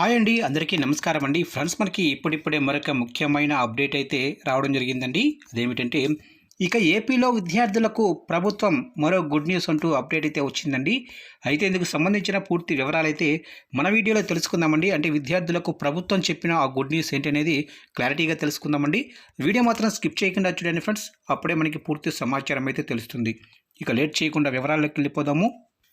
Hi అండి అందరికీ నమస్కారం అండి. ఫ్రెండ్స్ మనకి ఇప్పుడిప్పుడే మరొక ముఖ్యమైన అప్డేట్ అయితే రావడం జరిగిందండి. అదేమిటంటే ఇక ఏపీలో విద్యార్థులకు ప్రభుత్వం మరో గుడ్ న్యూస్ అంటూ అప్డేట్ అయితే వచ్చిందండి. అయితే ఇందుకు సంబంధించిన పూర్తి వివరాలు అయితే మన వీడియోలో తెలుసుకుందామండి. అంటే విద్యార్థులకు ప్రభుత్వం చెప్పిన ఆ గుడ్ న్యూస్ ఏంటి అనేది క్లారిటీగా తెలుసుకుందామండి. వీడియో మాత్రం స్కిప్ చేయకుండా చూడండి ఫ్రెండ్స్. అప్పుడే మనకి పూర్తి సమాచారం అయితే తెలుస్తుంది. ఇక లేట్ చేయకుండా వివరాల్లోకి వెళ్ళిపోదాము.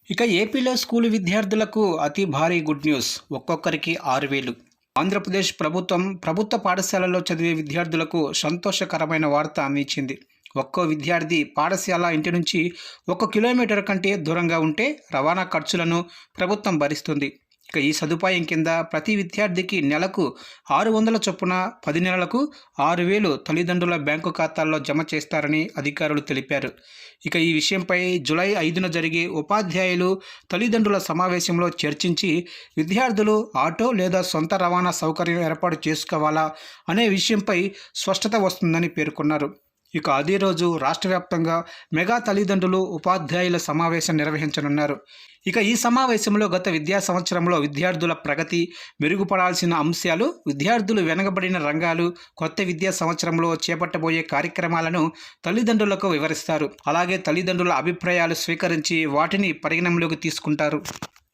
ఇక ఏపీలో స్కూల్ విద్యార్థులకు అతి భారీ గుడ్ న్యూస్. ఒక్కొక్కరికి ఆరు వేలు. ఆంధ్రప్రదేశ్ ప్రభుత్వం ప్రభుత్వ పాఠశాలలో చదివే విద్యార్థులకు సంతోషకరమైన వార్త అందించింది ఒక్కో విద్యార్థి పాఠశాల ఇంటి నుంచి ఒక కిలోమీటర్ కంటే దూరంగా ఉంటే రవాణా ఖర్చులను ప్రభుత్వం భరిస్తుంది. ఇక ఈ సదుపాయం కింద ప్రతి విద్యార్థికి నెలకు ఆరు వందల చొప్పున పది నెలలకు ఆరు వేలు తల్లిదండ్రుల బ్యాంకు ఖాతాల్లో జమ చేస్తారని అధికారులు తెలిపారు. ఇక ఈ విషయంపై జులై ఐదున జరిగే ఉపాధ్యాయులు తల్లిదండ్రుల సమావేశంలో చర్చించి విద్యార్థులు ఆటో లేదా సొంత రవాణా సౌకర్యం ఏర్పాటు చేసుకోవాలా అనే విషయంపై స్పష్టత వస్తుందని పేర్కొన్నారు. ఇక అదే రోజు రాష్ట్ర వ్యాప్తంగా మెగా తల్లిదండ్రులు ఉపాధ్యాయుల సమావేశం నిర్వహించనున్నారు. ఇక ఈ సమావేశంలో గత విద్యా సంవత్సరంలో విద్యార్థుల ప్రగతి మెరుగుపడాల్సిన అంశాలు విద్యార్థులు వెనకబడిన రంగాలు కొత్త విద్యా సంవత్సరంలో చేపట్టబోయే కార్యక్రమాలను తల్లిదండ్రులకు వివరిస్తారు. అలాగే తల్లిదండ్రుల అభిప్రాయాలు స్వీకరించి వాటిని పరిగణనలోకి తీసుకుంటారు.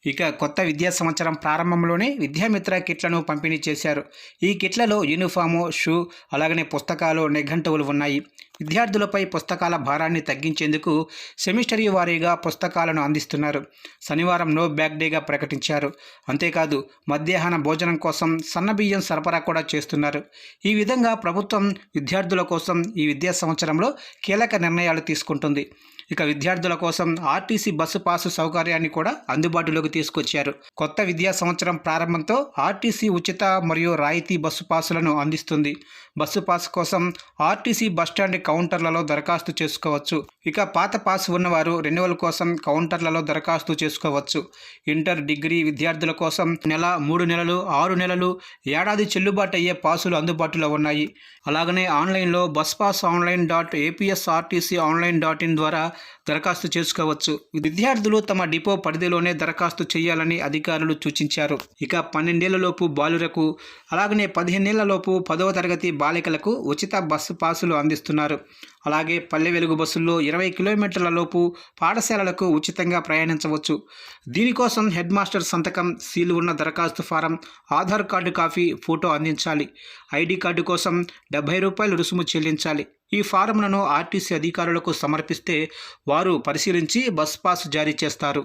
ఇక కొత్త విద్యా సంవత్సరం ప్రారంభంలోనే విద్యామిత్ర కిట్లను పంపిణీ చేశారు. ఈ కిట్లలో యూనిఫాము షూ అలాగనే పుస్తకాలు నిఘంటువులు ఉన్నాయి. విద్యార్థులపై పుస్తకాల భారాన్ని తగ్గించేందుకు సెమిస్టరీ వారీగా పుస్తకాలను అందిస్తున్నారు. శనివారం నో బ్యాక్ డేగా ప్రకటించారు. అంతేకాదు మధ్యాహ్న భోజనం కోసం సన్నబియ్యం సరఫరా కూడా చేస్తున్నారు. ఈ విధంగా ప్రభుత్వం విద్యార్థుల కోసం ఈ విద్యా సంవత్సరంలో కీలక నిర్ణయాలు తీసుకుంటుంది. ఇక విద్యార్థుల కోసం ఆర్టీసీ బస్సు పాసు సౌకర్యాన్ని కూడా అందుబాటులోకి తీసుకొచ్చారు. కొత్త విద్యా సంవత్సరం ప్రారంభంతో ఆర్టీసీ ఉచిత మరియు రాయితీ బస్సు పాసులను అందిస్తుంది. బస్సు పాస్ కోసం ఆర్టీసీ బస్టాండ్ కౌంటర్లలో దరఖాస్తు చేసుకోవచ్చు. ఇక పాత పాస్ ఉన్నవారు రెన్యువల్ కోసం కౌంటర్లలో దరఖాస్తు చేసుకోవచ్చు. ఇంటర్ డిగ్రీ విద్యార్థుల కోసం నెల మూడు నెలలు ఆరు నెలలు ఏడాది చెల్లుబాటు అయ్యే పాసులు అందుబాటులో ఉన్నాయి. అలాగనే ఆన్లైన్లో bus pass online dot APSRTC online dot in ద్వారా దరఖాస్తు చేసుకోవచ్చు. విద్యార్థులు తమ డిపో పరిధిలోనే దరఖాస్తు చేయాలని అధికారులు సూచించారు. ఇక పన్నెండేళ్ళలోపు బాలురకు అలాగనే పదిహేనేళ్ళలోపు పదవ తరగతి బాలికలకు ఉచిత బస్సు పాసులు అందిస్తున్నారు. అలాగే పల్లె వెలుగు బస్సుల్లో ఇరవై కిలోమీటర్ల లోపు పాఠశాలలకు ఉచితంగా ప్రయాణించవచ్చు. దీనికోసం హెడ్ మాస్టర్ సంతకం సీలు ఉన్న దరఖాస్తు form Aadhaar card copy photo అందించాలి. ఐడి కార్డు కోసం డెబ్బై రూపాయలు రుసుము చెల్లించాలి. ఈ ఫారంలను ఆర్టీసీ అధికారులకు సమర్పిస్తే వారు పరిశీలించి బస్ పాస్ జారీ చేస్తారు.